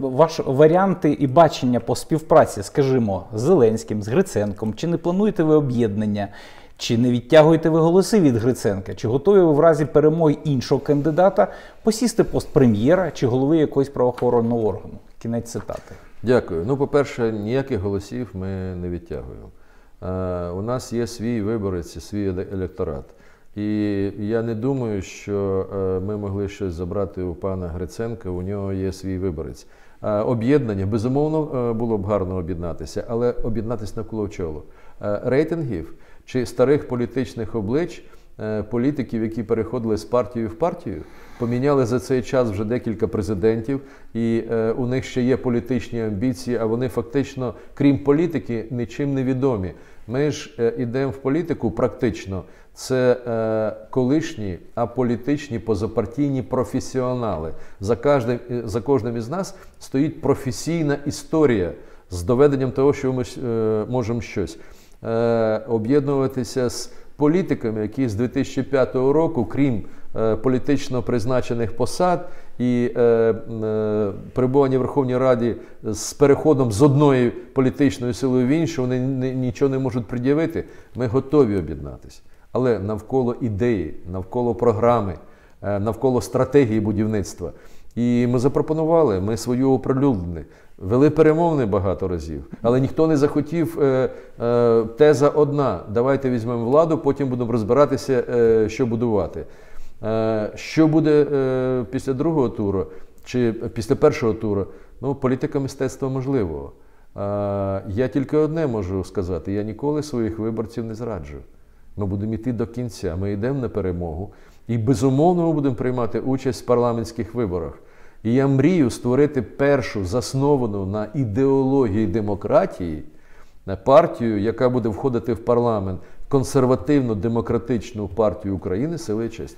Ваші варіанти і бачення по співпраці, скажімо, з Зеленським, з Гриценком, чи не плануєте ви об'єднання, чи не відтягуєте ви голоси від Гриценка, чи готові ви в разі перемоги іншого кандидата посісти пост прем'єра чи голови якогось правоохоронного органу? Кінець цитати. Дякую. Ну, по-перше, ніяких голосів ми не відтягуємо. Е, у нас є свій виборець, свій електорат. І я не думаю, що е, ми могли щось забрати у пана Гриценка, у нього є свій виборець. Об'єднання, безумовно, е, було б гарно об'єднатися, але об'єднатися навколо чого? Е, Рейтингів чи старих політичних облич політиків, які переходили з партії в партію, поміняли за цей час вже декілька президентів, і е, у них ще є політичні амбіції, а вони фактично, крім політики, нічим не відомі. Ми ж е, йдемо в політику практично. Це е, колишні аполітичні позапартійні професіонали. За кожним, е, за кожним із нас стоїть професійна історія з доведенням того, що ми е, можемо щось е, об'єднуватися з політиками, які з 2005 року, крім е, політично призначених посад і е, е, перебування в Верховній Раді з переходом з одної політичної сили в іншу, вони ні- нічого не можуть пред'явити. Ми готові об'єднатися. Але навколо ідеї, навколо програми, навколо стратегії будівництва. І ми запропонували, ми свою оприлюднили. Вели перемовини багато разів, але ніхто не захотів. Е, е, теза одна: давайте візьмемо владу, потім будемо розбиратися, е, що будувати. Е, що буде е, після другого туру чи після першого туру? Ну, політика мистецтва можливого. Е, я тільки одне можу сказати: я ніколи своїх виборців не зраджу. Ми будемо йти до кінця. Ми йдемо на перемогу. І безумовно ми будемо приймати участь в парламентських виборах. І я мрію створити першу засновану на ідеології демократії партію, яка буде входити в парламент, консервативно-демократичну партію України сили честь.